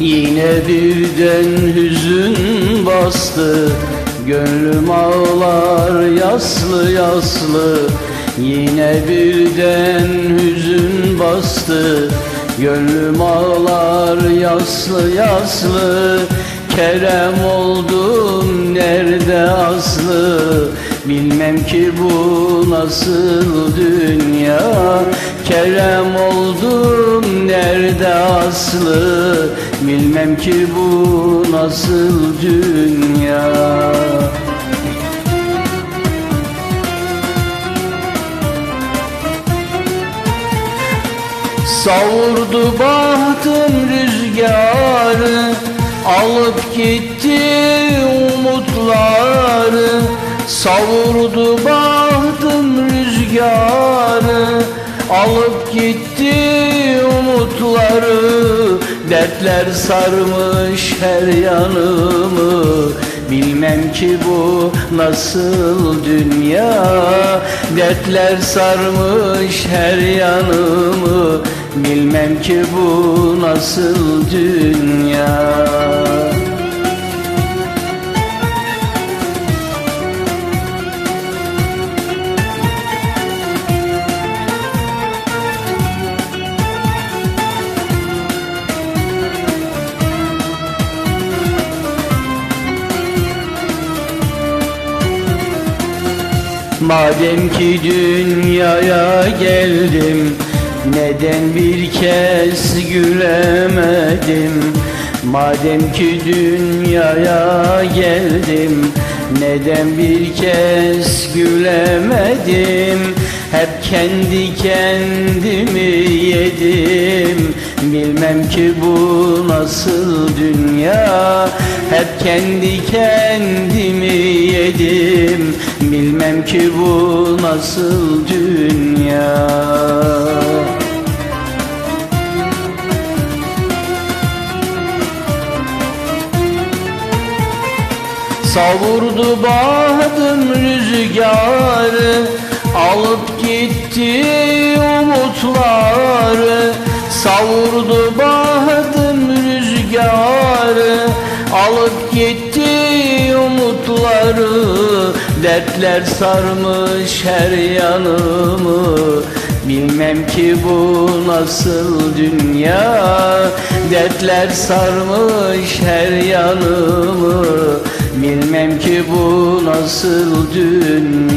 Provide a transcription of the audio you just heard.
Yine birden hüzün bastı Gönlüm ağlar yaslı yaslı. Yine birden hüzün bastı Gönlüm ağlar yaslı yaslı. Kerem oldum nerede aslı? Bilmem ki bu nasıl dünya. Kerem oldum nerede aslı Bilmem ki bu nasıl dünya. Savurdu bahtım rüzgarı Alıp gitti umutları. Savurdu bahtım rüzgarı Alıp gitti umutları Dertler sarmış her yanımı. Bilmem ki bu nasıl dünya. Dertler sarmış her yanımı. Bilmem ki bu nasıl dünya Madem ki dünyaya geldim Neden bir kez gülemedim? Madem ki dünyaya geldim Neden bir kez gülemedim? Hep kendi kendimi yedim Bilmem ki bu nasıl dünya. Hep kendi kendimi yedim. Bilmem ki bu nasıl dünya. Savurdu bahtım rüzgarı Alıp gitti umutları Dertler sarmış her yanımı. Bilmem ki bu nasıl dünya Dertler sarmış her yanımı. Bilmem ki bu nasıl dünya